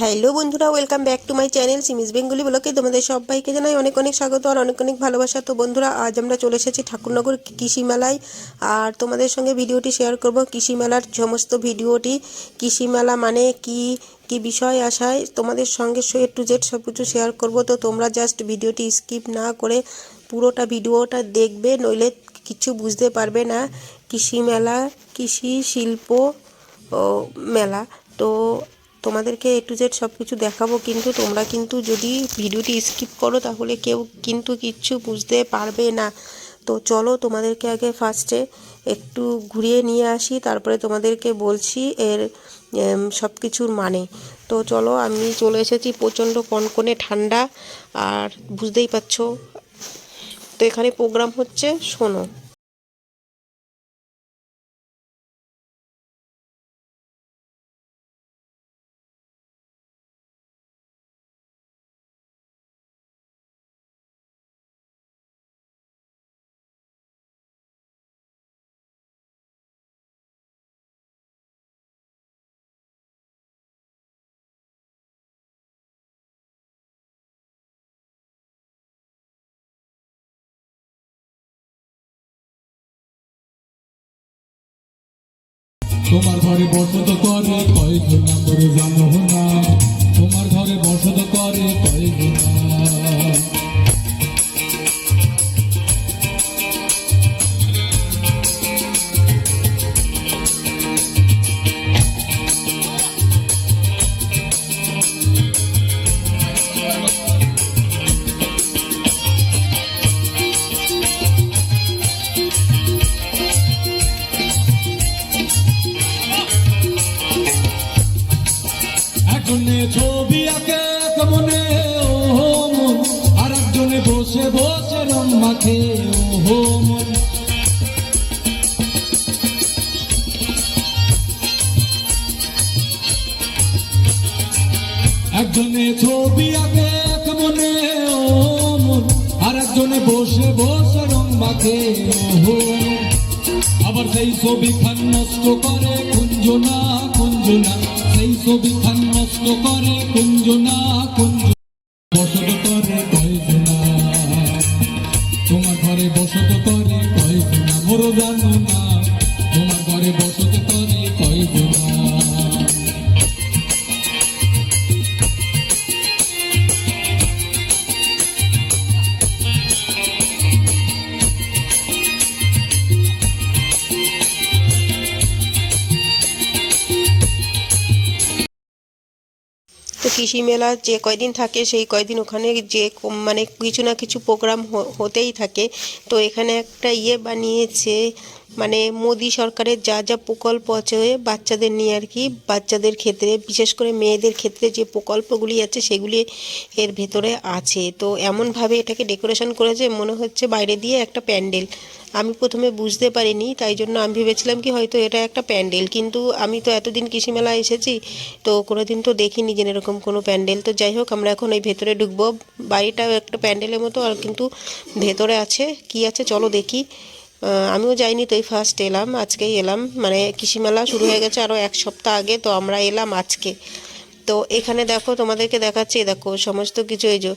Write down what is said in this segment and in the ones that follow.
Hello বন্ধুরা welcome back to my channel Simi's Bengali ব্লকে তোমাদের সবাইকে জানাই অনেক অনেক স্বাগত আর অনেক অনেক ভালোবাসা। তো বন্ধুরা, আজ আমরা চলে এসেছি ঠাকুরনগর কৃষি মেলায় আর তোমাদের সঙ্গে ভিডিওটি শেয়ার করব কৃষি মেলার সমস্ত ভিডিওটি। কৃষি মেলা মানে কি কি বিষয় আসায় তোমাদের সঙ্গে এ টু জেড সব কিছু শেয়ার করব। তো তোমরা জাস্ট ভিডিওটি স্কিপ না করে পুরোটা ভিডিওটা দেখবে, নইলে কিছু বুঝতে পারবে না। কৃষি মেলা, কৃষি শিল্প মেলা, তো তোমাদেরকে এ টু জেড সব কিছু দেখাবো, কিন্তু তোমরা কিন্তু যদি ভিডিওটি স্কিপ করো, তাহলে কেউ কিন্তু কিচ্ছু বুঝতে পারবে না। তো চলো তোমাদেরকে আগে ফার্স্টে একটু ঘুরিয়ে নিয়ে আসি, তারপরে তোমাদেরকে বলছি এর সব কিছুর মানে। তো চলো, আমি চলে এসেছি প্রচণ্ড কনকনে ঠান্ডা, আর বুঝতেই পারছ? তো এখানে প্রোগ্রাম হচ্ছে, শোনো। তোমার ঘরে বসত করে কয়েকজন করে জানো ছবি আঁকে এক মনে ও মন। আর একজনে বসে বসে রং মাখে ও মন। একজনে ছবি আঁকে এক মনে ও মন। আর একজনে বসে বসে রং মাখে ও মন। আবার সেই ছবি খান নষ্ট করে কুঞ্জনা কুঞ্জনা। সেই ছবি খান নষ্ট করে কুঞ্জনা কুঞ্জনা। কৃষি মেলা যে কয়দিন থাকে, সেই কয়দিন ওখানে যে মানে কিছু না কিছু প্রোগ্রাম হতেই থাকে। তো এখানে একটা ইয়ে বানিয়েছে মানে মোদি সরকারের যা যা প্রকল্প আছে বাচ্চাদের নিয়ে আর কি, বাচ্চাদের ক্ষেত্রে, বিশেষ করে মেয়েদের ক্ষেত্রে যে প্রকল্পগুলি আছে সেগুলি এর ভেতরে আছে। তো এমনভাবে এটাকে ডেকোরেশন করেছে, মনে হচ্ছে বাইরে দিয়ে একটা প্যান্ডেল। আমি প্রথমে বুঝতে পারিনি, তাই জন্য আমি ভেবেছিলাম কি হয়তো এটা একটা প্যান্ডেল। কিন্তু আমি তো এতদিন কৃষি মেলায় এসেছি, তো কোনোদিন তো দেখিনি যে এরকম কোনো প্যান্ডেল। তো যাই হোক, আমরা এখন এই ভেতরে ঢুকবো। বাড়িটাও একটা প্যান্ডেলের মতো, আর কিন্তু ভেতরে আছে, কি আছে চলো দেখি। আমিও যাইনি তো এই ফার্স্ট এলাম, আজকেই এলাম। মানে কৃষি মেলা শুরু হয়ে গেছে আরও এক সপ্তাহ আগে, তো আমরা এলাম আজকে। তো এখানে দেখো তোমাদেরকে দেখাচ্ছি দেখো সমস্ত কিছু, এই যে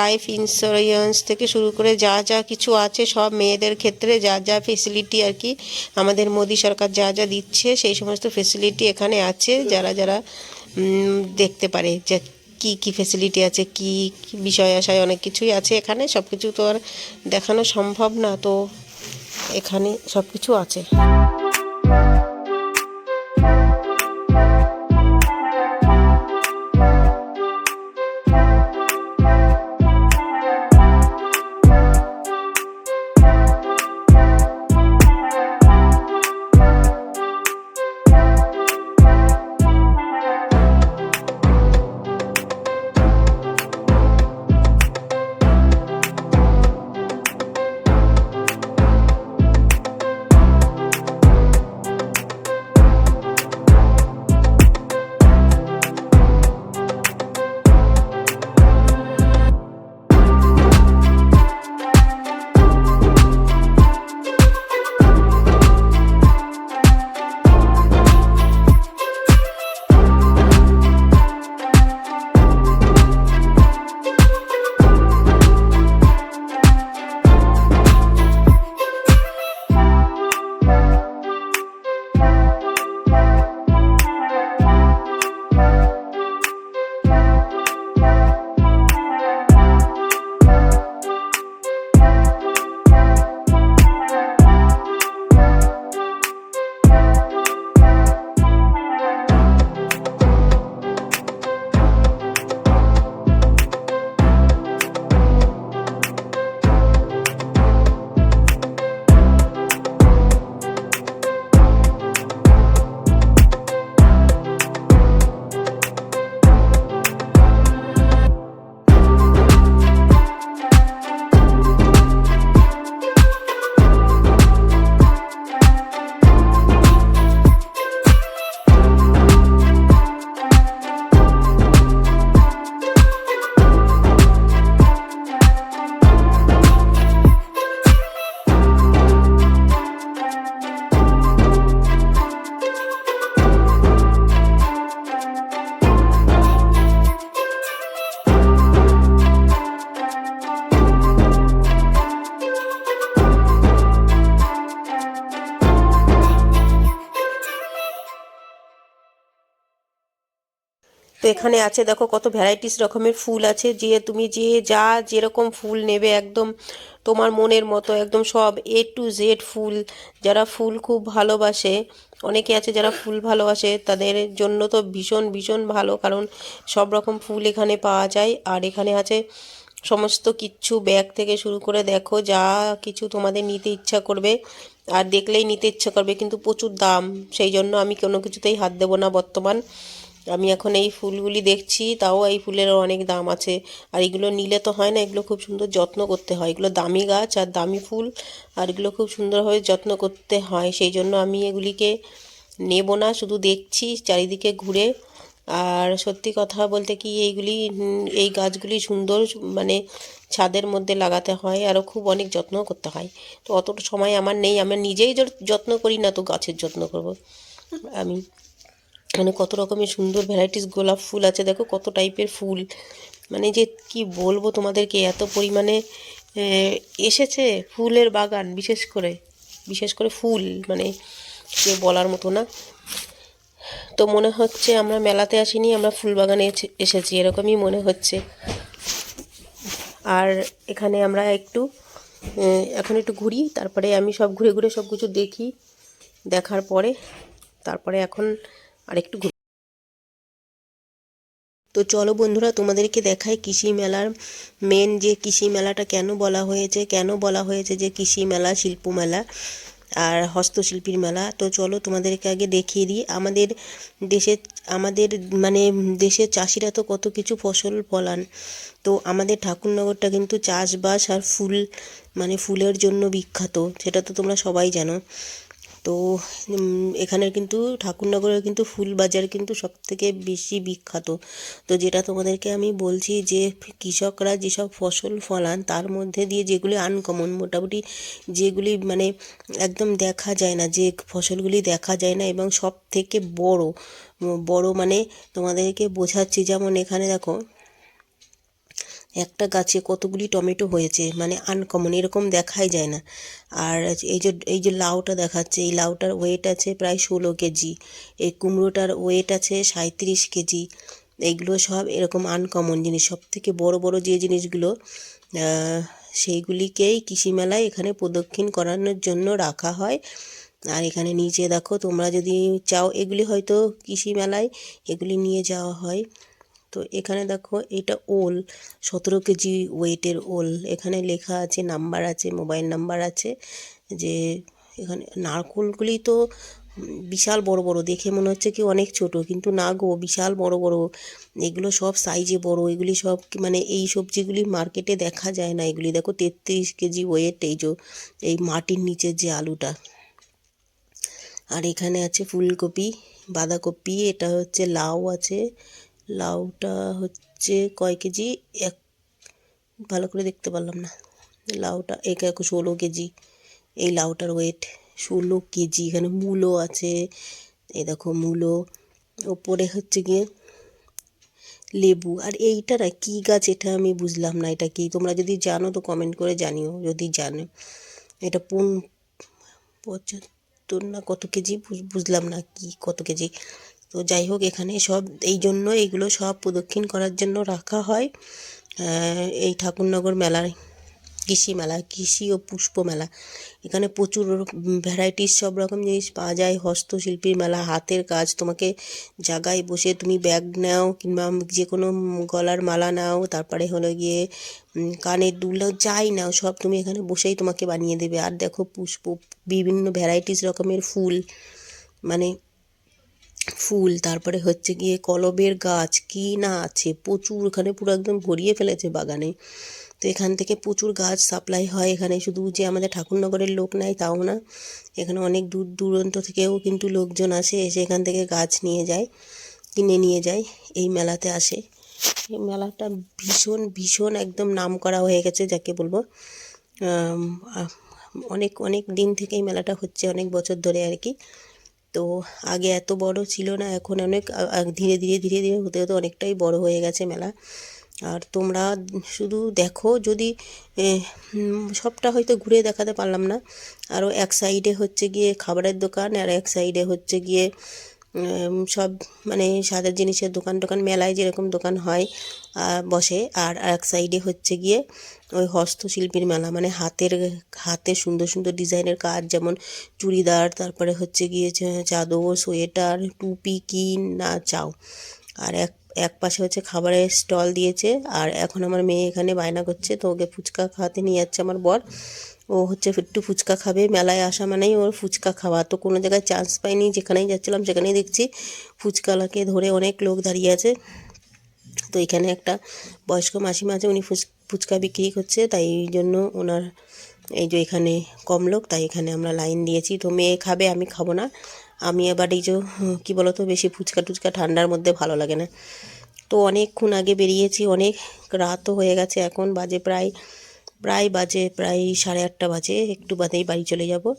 লাইফ ইন্স্যুরেন্স থেকে শুরু করে যা যা কিছু আছে, সব মেয়েদের ক্ষেত্রে যা যা ফেসিলিটি আর কি আমাদের মোদী সরকার যা যা দিচ্ছে, সেই সমস্ত ফেসিলিটি এখানে আছে, যারা যারা দেখতে পারে যে কি কি ফেসিলিটি আছে, কি বিষয় আশায় অনেক কিছুই আছে এখানে সব কিছু তো আর দেখানো সম্ভব না, তো এখানে সব কিছু আছে। তো এখানে আছে, দেখো কত ভ্যারাইটিস রকমের ফুল আছে। যে তুমি যে যা যেরকম ফুল নেবে একদম তোমার মনের মতো, একদম সব এ টু জেড ফুল। যারা ফুল খুব ভালোবাসে, অনেকে আছে যারা ফুল ভালোবাসে, তাদের জন্য তো ভীষণ ভীষণ ভালো। কারণ সব রকম ফুল এখানে পাওয়া যায়। আর এখানে আছে সমস্ত কিচ্ছু ব্যাগ থেকে শুরু করে দেখো, যা কিছু তোমাদের নিতে ইচ্ছা করবে। আর দেখলেই নিতে ইচ্ছা করবে, কিন্তু প্রচুর দাম। সেই জন্য আমি কোনো কিছুতেই হাত দেবো না বর্তমান। আমি এখন এই ফুলগুলি দেখছি, তাও এই ফুলেরও অনেক দাম আছে। আর এগুলো নিলে তো হয় না, এগুলো খুব সুন্দর যত্ন করতে হয়। এগুলো দামি গাছ আর দামি ফুল, আর এগুলো খুব সুন্দরভাবে যত্ন করতে হয়। সেই জন্য আমি এগুলিকে নেব না, শুধু দেখছি চারিদিকে ঘুরে। আর সত্যি কথা বলতে কি, এইগুলি এই গাছগুলি সুন্দর মানে ছাদের মধ্যে লাগাতে হয়, আরও খুব অনেক যত্ন করতে হয়। তো অতটা সময় আমার নেই, আমি নিজেই যত- যত্ন করি না তো গাছের যত্ন করব। আমি মানে কত রকমের সুন্দর ভ্যারাইটিস গোলাপ ফুল আছে, দেখো কত টাইপের ফুল। মানে যে কি বলব তোমাদেরকে, এত পরিমাণে এসেছে ফুলের বাগান, বিশেষ করে বিশেষ করে ফুল মানে সে বলার মতো না। তো মনে হচ্ছে আমরা মেলাতে আসিনি, আমরা ফুল বাগানে এসে- এসেছি, এরকমই মনে হচ্ছে। আর এখানে আমরা একটু এখন একটু ঘুরি, তারপরে আমি সব ঘুরে ঘুরে সব কিছু দেখি, দেখার পরে, তারপরে এখন আরেকটু ঘুরি তো চলো বন্ধুরা, তোমাদেরকে দেখায় কৃষি মেলার মেন যে কৃষি মেলাটা কেন বলা হয়েছে, কেন বলা হয়েছে যে কৃষি মেলা, শিল্প মেলা আর হস্তশিল্পীর মেলা। তো চলো তোমাদেরকে আগে দেখিয়ে দিই, আমাদের দেশে, আমাদের মানে দেশের চাষিরা তো কত কিছু ফসল ফলান। তো আমাদের ঠাকুরনগরটা কিন্তু চাষবাস আর ফুল মানে ফুলের জন্য বিখ্যাত, সেটা তো তোমরা সবাই জানো। তো এখানের কিন্তু ঠাকুরনগরের কিন্তু ফুল বাজার কিন্তু সব থেকে বেশি বিখ্যাত। তো যেটা তোমাদেরকে আমি বলছি যে, কৃষকরা যেসব ফসল ফলান, তার মধ্যে দিয়ে যেগুলি আনকমন মোটামুটি যেগুলি মানে একদম দেখা যায় না, যে ফসলগুলি দেখা যায় না এবং সব থেকে বড় বড় মানে তোমাদেরকে বোঝাচ্ছি। যেমন এখানে দেখো একটা গাছে কতগুলি টমেটো হয়েছে মানে আনকমন এরকম দেখাই যায় না। আর এই যে এই যে লাউটা দেখাচ্ছে, এই লাউটার ওয়েট আছে প্রায় ষোলো কেজি, এই কুমড়োটার ওয়েট আছে সাঁত্রিশ কেজি, এইগুলো সব এরকম আনকমন জিনিস। সব থেকে বড় বড় যে জিনিসগুলো সেইগুলিকেই কৃষি মেলায় এখানে প্রদক্ষিণ করানোর জন্য রাখা হয়। আর এখানে নিচে দেখো, তোমরা যদি চাও, এগুলি হয়তো কৃষি মেলায় এগুলি নিয়ে যাওয়া হয়। তো এখানে দেখো এটা ওল, সতেরো কেজি ওয়েটের ওল। এখানে লেখা আছে, নাম্বার আছে মোবাইল নাম্বার আছে, যে এখানে নারকোলগুলি তো বিশাল বড় বড়, দেখে মনে হচ্ছে কি অনেক ছোট, কিন্তু না গো, বিশাল বড় বড়। এগুলো সব সাইজে বড়, এগুলি সব মানে এই সবজিগুলি মার্কেটে দেখা যায় না এগুলি। দেখো তেত্রিশ কেজি ওয়েট এই যে, এই মাটির নিচের যে আলুটা। আর এখানে আছে ফুলকপি, বাঁধাকপি, এটা হচ্ছে লাউ আছে লাউটা হচ্ছে কয় কেজি? এক, ভালো করে দেখতে পারলাম না। লাউটা এক এক, ষোলো কেজি। এই লাউটার ওয়েট ষোলো কেজি। এখানে মূলো আছে। এই দেখো মূলো। ওপরে হচ্ছে গিয়ে লেবু। আর এইটা না, কী গাছ এটা আমি বুঝলাম না। এটা কি? তোমরা যদি জানো তো কমেন্ট করে জানিও। যদি জানো। এটা পুন, পঁচাত্তর না কত কেজি? বুঝ- বুঝলাম না কি কত কেজি। তো যাই হোক, এখানে সব, এই জন্য এগুলো সব প্রদক্ষিণ করার জন্য রাখা হয়। এই ঠাকুরনগর মেলায় কৃষি মেলা, কৃষি ও পুষ্প মেলা। এখানে প্রচুর ভ্যারাইটিস সব রকম জিনিস পাওয়া যায়। হস্তশিল্পীর মেলা, হাতের কাজ, তোমাকে জায়গায় বসে তুমি ব্যাগ নাও কিংবা যে কোনো গলার মালা নাও, তারপরে হলো গিয়ে কানের দুল যাই নাও, সব তুমি এখানে বসেই তোমাকে বানিয়ে দেবে। আর দেখো পুষ্প, বিভিন্ন ভ্যারাইটিস রকমের ফুল মানে ফুল, তারপরে হচ্ছে গিয়ে কলবের গাছ, কি না আছে, প্রচুর, এখানে পুরো একদম ভরিয়ে ফেলেছে বাগানে। তো এখান থেকে প্রচুর গাছ সাপ্লাই হয় এখানে, শুধু যে আমাদের ঠাকুরনগরের লোক নেয় তাও না, এখানে অনেক দূর দূরান্ত থেকেও কিন্তু লোকজন আসে, এসে এখান থেকে গাছ নিয়ে যায়, কিনে নিয়ে যায়, এই মেলাতে আসে। এই মেলাটা ভীষণ ভীষণ একদম নাম করা হয়ে গেছে, যাকে বলব। অনেক অনেক দিন থেকেই মেলাটা হচ্ছে, অনেক বছর ধরে আর কি। তো আগে এত বড় ছিল না, এখন অনেক ধীরে ধীরে ধীরে ধীরে হতে হতে অনেকটাই বড় হয়ে গেছে মেলা। আর তোমরা শুধু দেখো যদি সবটা হয়তো ঘুরে দেখাতে পারলাম না। আরও এক সাইডে হচ্ছে গিয়ে খাবারের দোকান, আর এক সাইডে হচ্ছে গিয়ে সব মানে সাজার জিনিসের দোকান টোকান মেলায় যেরকম দোকান হয় বসে। আর এক সাইডে হচ্ছে গিয়ে ওই হস্তশিল্পীর মেলা মানে হাতের, হাতে সুন্দর সুন্দর ডিজাইনের কাজ, যেমন চুড়িদার, তারপরে হচ্ছে গিয়ে চাদর, সোয়েটার, টুপি, কিন, না, চাও। আর এক এক পাশে হচ্ছে খাবারের স্টল দিয়েছে, আর এখন আমার মেয়ে এখানে বায়না করছে, তো ওকে ফুচকা খাওয়াতে নিয়ে যাচ্ছে আমার বর। ও হচ্ছে একটু ফুচকা খাবে, মেলায় আসা মানেই ওর ফুচকা খাওয়া। তো কোনো জায়গায় চান্স পাইনি, যেখানেই যাচ্ছিলাম সেখানেই দেখছি ফুচকালাকে ধরে অনেক লোক দাঁড়িয়ে আছে। তো এখানে একটা বয়স্ক মাসিমা আছে, উনি ফুচ, ফুচকা বিক্রি করছে, তাই জন্য ওনার এই যে এখানে কম লোক, তাই এখানে আমরা লাইন দিয়েছি। তো মেয়ে খাবে, আমি খাব না। আমি এবার এই যে কী বলো তো বেশি ফুচকা টুচকা ঠান্ডার মধ্যে ভালো লাগে না। তো অনেকক্ষণ আগে বেরিয়েছি, অনেক রাতও হয়ে গেছে, এখন বাজে প্রায় প্রায় বাজে, প্রায় সাড়ে আটটা বাজে, একটু বাদেই বাড়ি চলে যাব।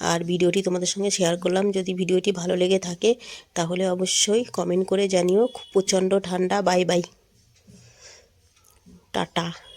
আর ভিডিওটি তোমাদের সঙ্গে শেয়ার করলাম, যদি ভিডিওটি ভালো লেগে থাকে, তাহলে অবশ্যই কমেন্ট করে জানিও। খুব প্রচণ্ড ঠান্ডা, বাই বাই। টাটা।